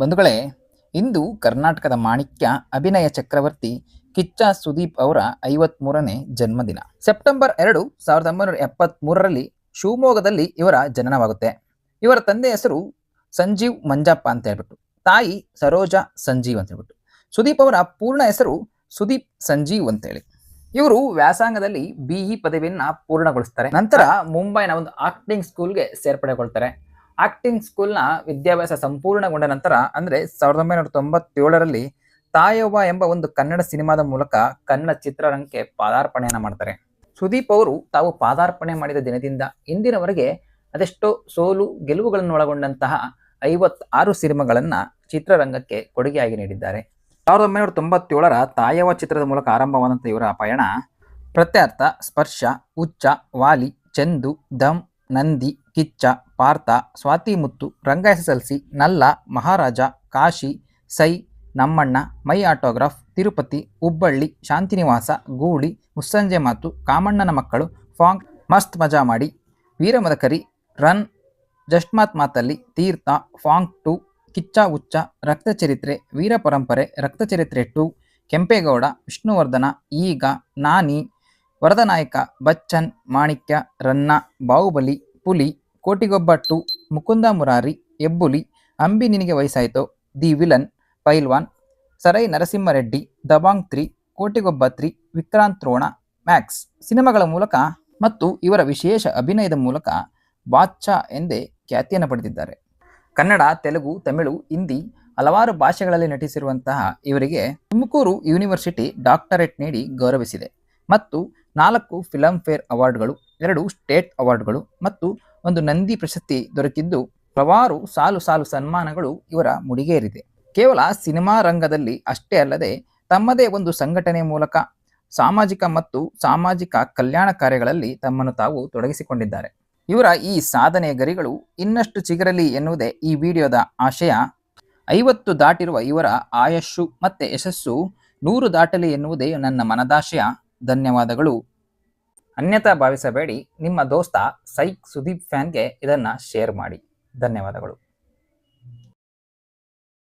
ಬಂಧುಗಳೇ, ಇಂದು ಕರ್ನಾಟಕದ ಮಾಣಿಕ್ಯ ಅಭಿನಯ ಚಕ್ರವರ್ತಿ ಕಿಚ್ಚ ಸುದೀಪ್ ಅವರ ಐವತ್ಮೂರನೇ ಜನ್ಮದಿನ. ಸೆಪ್ಟೆಂಬರ್ ಎರಡು ಸಾವಿರದ ಒಂಬೈನೂರ ಎಪ್ಪತ್ಮೂರರಲ್ಲಿ ಶಿವಮೊಗ್ಗದಲ್ಲಿ ಇವರ ಜನನವಾಗುತ್ತೆ. ಇವರ ತಂದೆ ಹೆಸರು ಸಂಜೀವ್ ಮಂಜಪ್ಪ ಅಂತ ಹೇಳ್ಬಿಟ್ಟು, ತಾಯಿ ಸರೋಜಾ ಸಂಜೀವ್ ಅಂತ ಹೇಳ್ಬಿಟ್ಟು. ಸುದೀಪ್ ಅವರ ಪೂರ್ಣ ಹೆಸರು ಸುದೀಪ್ ಸಂಜೀವ್ ಅಂತೇಳಿ. ಇವರು ವ್ಯಾಸಂಗದಲ್ಲಿ ಬಿಇ ಪದವಿಯನ್ನು ಪೂರ್ಣಗೊಳಿಸ್ತಾರೆ. ನಂತರ ಮುಂಬೈನ ಒಂದು ಆಕ್ಟಿಂಗ್ ಸ್ಕೂಲ್ಗೆ ಸೇರ್ಪಡೆಗೊಳ್ತಾರೆ. ಆಕ್ಟಿಂಗ್ ಸ್ಕೂಲ್ನ ವಿದ್ಯಾಭ್ಯಾಸ ಸಂಪೂರ್ಣಗೊಂಡ ನಂತರ ಅಂದ್ರೆ ಸಾವಿರದ ಒಂಬೈನೂರ ತೊಂಬತ್ತೇಳರಲ್ಲಿ ತಾಯವ್ವ ಎಂಬ ಒಂದು ಕನ್ನಡ ಸಿನಿಮಾದ ಮೂಲಕ ಕನ್ನಡ ಚಿತ್ರರಂಗಕ್ಕೆ ಪಾದಾರ್ಪಣೆಯನ್ನು ಮಾಡ್ತಾರೆ. ಸುದೀಪ್ ಅವರು ತಾವು ಪಾದಾರ್ಪಣೆ ಮಾಡಿದ ದಿನದಿಂದ ಇಂದಿನವರೆಗೆ ಅದೆಷ್ಟೋ ಸೋಲು ಗೆಲುವುಗಳನ್ನು ಒಳಗೊಂಡಂತಹ ಐವತ್ತಾರು ಸಿನಿಮಾಗಳನ್ನು ಚಿತ್ರರಂಗಕ್ಕೆ ಕೊಡುಗೆಯಾಗಿ ನೀಡಿದ್ದಾರೆ. ಸಾವಿರದ ಒಂಬೈನೂರ ತೊಂಬತ್ತೇಳರ ತಾಯವ ಚಿತ್ರದ ಮೂಲಕ ಆರಂಭವಾದಂಥ ಇವರ ಪಯಣ ಪ್ರತ್ಯರ್ಥ, ಸ್ಪರ್ಶ ಉಚ್ಚ ವಾಲಿ, ಚಂದು, ದಮ್, ನಂದಿ, ಕಿಚ್ಚ ಪಾರ್ಥ, ಸ್ವಾತಿ ಮುತ್ತು ರಂಗ ಸಿ ನಲ್ಲ, ಮಹಾರಾಜ, ಕಾಶಿ, ಸೈ, ನಮ್ಮಣ್ಣ, ಮೈ ಆಟೋಗ್ರಾಫ್, ತಿರುಪತಿ, ಹುಬ್ಬಳ್ಳಿ, ಶಾಂತಿನಿವಾಸ, ಗೂಳಿ, ಮುಸ್ಸಂಜೆ ಮಾತು, ಕಾಮಣ್ಣನ ಮಕ್ಕಳು ಫಾಂಗ್ ಮಸ್ತ್ ಮಜಾ ಮಾಡಿ, ವೀರಮದಕರಿ, ರನ್ ಜಸ್ಟ್ ಮಾತ್ ಮಾತಲ್ಲಿ, ತೀರ್ಥ ಫಾಂಗ್ ಟು, ಕಿಚ್ಚ ಉಚ್ಚ ರಕ್ತಚರಿತ್ರೆ ವೀರ ಪರಂಪರೆ ರಕ್ತಚರಿತ್ರೆ ಟು, ಕೆಂಪೇಗೌಡ, ವಿಷ್ಣುವರ್ಧನ, ಈಗ, ನಾನಿ, ವರದನಾಯಕ, ಬಚ್ಚನ್, ಮಾಣಿಕ್ಯ, ರನ್ನ, ಬಾಹುಬಲಿ, ಪುಲಿ ಕೋಟಿಗೊಬ್ಬ ಟು ಮುಕುಂದ ಮುರಾರಿ, ಎಬ್ಬುಲಿ, ಅಂಬಿ ನಿನಗೆ ವಯಸ್ಸಾಯಿತೋ? The villain, Pailwaan, Sye Raa Narasimha Reddy Dabangg three Kotigobba three Vikrant Rona, Max ಸಿನಿಮಾಗಳ ಮೂಲಕ ಮತ್ತು ಇವರ ವಿಶೇಷ ಅಭಿನಯದ ಮೂಲಕ ಬಾದ್ಶಾ ಎಂದೇ ಖ್ಯಾತಿಯನ್ನು ಪಡೆದಿದ್ದಾರೆ. ಕನ್ನಡ, ತೆಲುಗು, ತಮಿಳು, ಹಿಂದಿ ಹಲವಾರು ಭಾಷೆಗಳಲ್ಲಿ ನಟಿಸಿರುವಂತಹ ಇವರಿಗೆ ತುಮಕೂರು ಯೂನಿವರ್ಸಿಟಿ ಡಾಕ್ಟರೇಟ್ ನೀಡಿ ಗೌರವಿಸಿದೆ. ಮತ್ತು ನಾಲ್ಕು ಫಿಲಂ ಫೇರ್ ಅವಾರ್ಡ್ಗಳು, ಎರಡು ಸ್ಟೇಟ್ ಅವಾರ್ಡ್ಗಳು ಮತ್ತು ಒಂದು ನಂದಿ ಪ್ರಶಸ್ತಿ ದೊರಕಿದ್ದು ಹಲವಾರು ಸಾಲು ಸಾಲು ಸನ್ಮಾನಗಳು ಇವರ ಮುಡಿಗೇರಿದೆ. ಕೇವಲ ಸಿನಿಮಾ ರಂಗದಲ್ಲಿ ಅಷ್ಟೇ ಅಲ್ಲದೆ ತಮ್ಮದೇ ಒಂದು ಸಂಘಟನೆ ಮೂಲಕ ಸಾಮಾಜಿಕ ಮತ್ತು ಸಾಮಾಜಿಕ ಕಲ್ಯಾಣ ಕಾರ್ಯಗಳಲ್ಲಿ ತಮ್ಮನ್ನು ತಾವು ತೊಡಗಿಸಿಕೊಂಡಿದ್ದಾರೆ. ಇವರ ಈ ಸಾಧನೆಯ ಗರಿಗಳು ಇನ್ನಷ್ಟು ಚಿಗರಲಿ ಎನ್ನುವುದೇ ಈ ವಿಡಿಯೋದ ಆಶಯ. ಐವತ್ತು ದಾಟಿರುವ ಇವರ ಆಯಸ್ಸು ಮತ್ತು ಯಶಸ್ಸು ನೂರು ದಾಟಲಿ ಎನ್ನುವುದೇ ನನ್ನ ಮನದಾಶಯ. ಧನ್ಯವಾದಗಳು. ಅನ್ಯತಾ ಭಾವಿಸಬೇಡಿ. ನಿಮ್ಮ ದೋಸ್ತ ಸೈಕ್ ಸುದೀಪ್ ಫ್ಯಾನ್ಗೆ ಇದನ್ನು ಶೇರ್ ಮಾಡಿ. ಧನ್ಯವಾದಗಳು.